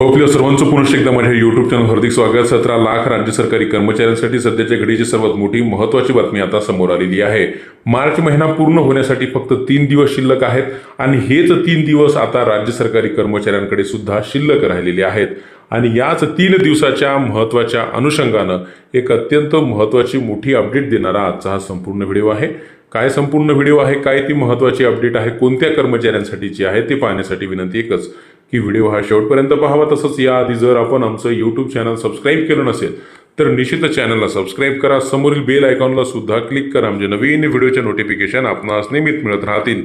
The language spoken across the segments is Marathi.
आपल्या सर्वांचं पुनश्च एकदा माझ्या युट्यूब चॅनल हार्दिक स्वागत सतरा लाख राज्य सरकारी कर्मचाऱ्यांसाठी सध्याच्या घडीची सर्वात मोठी महत्वाची बातमी आता समोर आलेली आहे मार्च महिना पूर्ण होण्यासाठी फक्त तीन दिवस शिल्लक आहेत आणि हेच तीन दिवस आता राज्य सरकारी कर्मचाऱ्यांकडे सुद्धा शिल्लक राहिलेले आहेत आणि याच तीन दिवसाच्या महत्त्वाच्या अनुषंगानं एक अत्यंत महत्त्वाची मोठी अपडेट देणारा आजचा हा संपूर्ण व्हिडिओ आहे काय संपूर्ण व्हिडिओ आहे काय ती महत्त्वाची अपडेट आहे कोणत्या कर्मचाऱ्यांसाठीची आहे ते पाहण्यासाठी विनंती एकच की व्हिडिओ हा शेवटपर्यंत पाहावा. तसंच याआधी जर आपण आमचं यूट्यूब चॅनल सबस्क्राईब केलं नसेल तर निश्चितच चॅनलला सबस्क्राईब करा. समोरील बेल आयकॉनला सुद्धा क्लिक करा. म्हणजे नवीन व्हिडिओचे नोटिफिकेशन आपणास नियमित मिळत राहतील.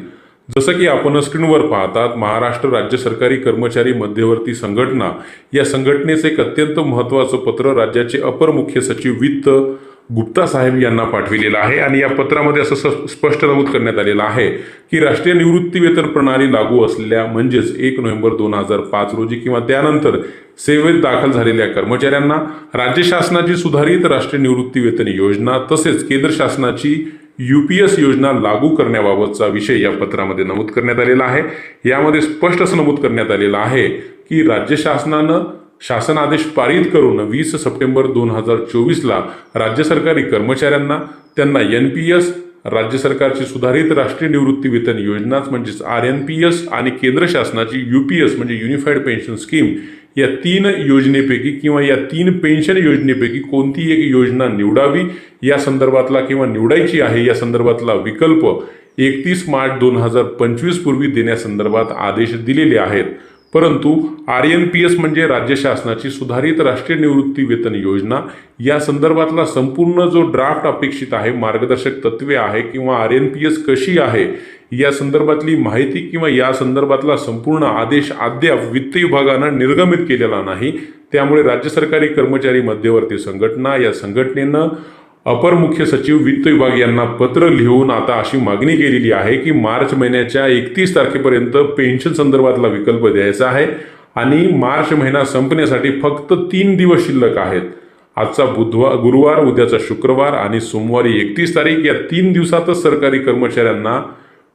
जसं की आपण स्क्रीनवर पाहतात महाराष्ट्र राज्य सरकारी कर्मचारी मध्यवर्ती संघटना. या संघटनेचं एक अत्यंत महत्त्वाचं पत्र राज्याचे अपर मुख्य सचिव वित्त गुप्ता साहेब यांना पाठविलेलं आहे आणि या पत्रामध्ये असं स्पष्ट नमूद करण्यात आलेलं आहे की राष्ट्रीय निवृत्तीवेतन प्रणाली लागू असलेल्या म्हणजेच एक नोव्हेंबर दोन हजार पाच रोजी किंवा त्यानंतर सेवेत दाखल झालेल्या कर्मचाऱ्यांना राज्य शासनाची सुधारित राष्ट्रीय निवृत्तीवेतन योजना तसेच केंद्र शासनाची एस योजना लागू करण्याबाबतचा विषय या पत्रामध्ये नमूद करण्यात आलेला आहे. यामध्ये स्पष्ट असं नमूद करण्यात आलेलं आहे की राज्य शासनानं शासन आदेश पारित करून वीस सप्टेंबर दोन हजार चोवीसला राज्य सरकारी कर्मचाऱ्यांना त्यांना एन पी एस राज्य सरकारची सुधारित राष्ट्रीय निवृत्ती वेतन योजनाच म्हणजेच आर एन पी एस आणि केंद्र शासनाची यू पी एस म्हणजे युनिफाईड पेन्शन स्कीम या तीन योजनेपैकी किंवा या तीन पेन्शन योजनेपैकी कोणती एक योजना निवडावी या संदर्भातला किंवा निवडायची आहे या संदर्भातला विकल्प एकतीस मार्च दोन हजार पंचवीस पूर्वी देण्यासंदर्भात आदेश दिलेले आहेत. परंतु आर एन पी एस म्हणजे राज्य शासनाची सुधारित राष्ट्रीय निवृत्ती वेतन योजना. या संदर्भातला संपूर्ण जो ड्राफ्ट अपेक्षित आहे मार्गदर्शक तत्वे आहे किंवा आर एन पी एस कशी आहे या संदर्भातली माहिती किंवा या संदर्भातला संपूर्ण आदेश अद्याप वित्त विभागानं निर्गमित केलेला नाही. त्यामुळे राज्य सरकारी कर्मचारी मध्यवर्ती संघटना या संघटनेनं अपर मुख्य सचिव वित्त विभाग यांना पत्र लिहून आता अशी मागणी केलेली आहे की मार्च महिन्याच्या एकतीस तारखेपर्यंत पेन्शन संदर्भातला विकल्प द्यायचा आहे आणि मार्च महिना संपण्यासाठी फक्त तीन दिवस शिल्लक आहेत. आजचा बुधवार गुरुवार उद्याचा शुक्रवार आणि सोमवारी एकतीस तारीख या तीन दिवसातच सरकारी कर्मचाऱ्यांना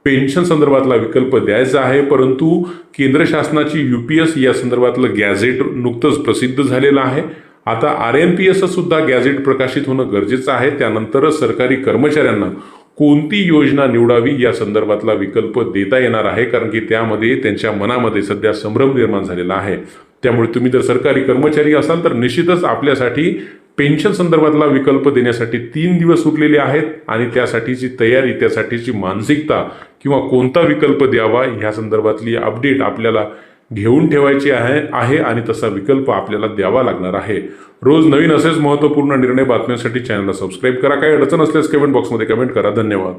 पेन्शन संदर्भातला विकल्प द्यायचा आहे. परंतु केंद्र शासनाची यू पी एस या संदर्भातलं गॅझेट नुकतंच प्रसिद्ध झालेलं आहे. आता आर एम पी एस सुद्धा गॅझेट प्रकाशित होणं गरजेचं आहे. त्यानंतरच सरकारी कर्मचाऱ्यांना कोणती योजना निवडावी या संदर्भातला विकल्प देता येणार आहे? कारण की त्यामध्ये त्यांच्या मनामध्ये सध्या संभ्रम निर्माण झालेला आहे. त्यामुळे तुम्ही जर सरकारी कर्मचारी असाल तर निश्चितच आपल्यासाठी पेन्शन संदर्भातला विकल्प देण्यासाठी तीन दिवस उरलेले आहेत आणि त्यासाठीची तयारी त्यासाठीची मानसिकता किंवा कोणता विकल्प द्यावा ह्या संदर्भातली अपडेट आपल्याला घेऊन ठेवायची आहे आहे आणि तसा विकल्प आपल्याला द्यावा लागणार आहे. रोज नवीन असेच महत्त्वपूर्ण निर्णय बातम्यांसाठी चॅनलला सबस्क्राईब करा. काही अडचण असल्यास कमेंट बॉक्समध्ये कमेंट करा. धन्यवाद.